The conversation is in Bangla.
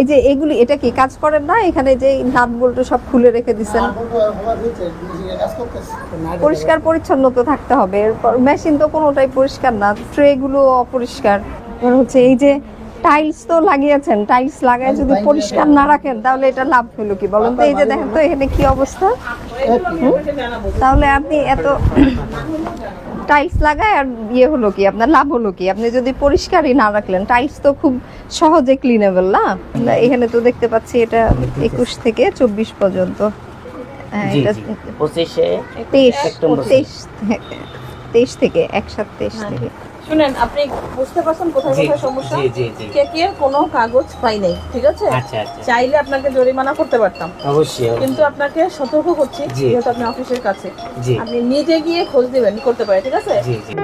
এই যে এগুলি এটা কি কাজ করেন না? এখানে যে নাট বল্টু সব খুলে রেখে দিছেন। পরিষ্কার পরিচ্ছন্ন তো থাকতে হবে। এরপর মেশিন তো কোনোটাই পরিষ্কার না ট্রেগুলো অপরিষ্কার। হচ্ছে এই যে টাইলস তো লাগিয়েছেন টাইলস লাগায় যদি পরিষ্কার না রাখেন তাহলে এটা লাভ হলো কি? বলুন তো এই যে দেখেন তো এখানে কি অবস্থা? তাহলে আপনি এত টাইলস লাগায় আর ইয়ে হলো কি আপনার লাভ হলো কি? আপনি যদি পরিষ্কারই না রাখলেন টাইলস তো খুব সহজে ক্লিনেবল না? এখানে তো দেখতে পাচ্ছি এটা একুশ থেকে চব্বিশ পর্যন্ত। হ্যাঁ, এটা তেইশ তেইশ তেইশ থেকে এক সাত তেইশ থেকে। শুনেন আপনি বুঝতে পারছেন কোথায় কোথায় সমস্যা। চেকের কোনো কাগজ পাই নাই ঠিক আছে? আচ্ছা আচ্ছা। চাইলে আপনাকে জরিমানা করতে পারতাম। অবশ্যই কিন্তু আপনাকে সতর্ক করছি যেহেতু আপনি অফিসের কাছে। আপনি নিজে গিয়ে খোঁজ দিবেন করতে পারে ঠিক আছে? জি জি।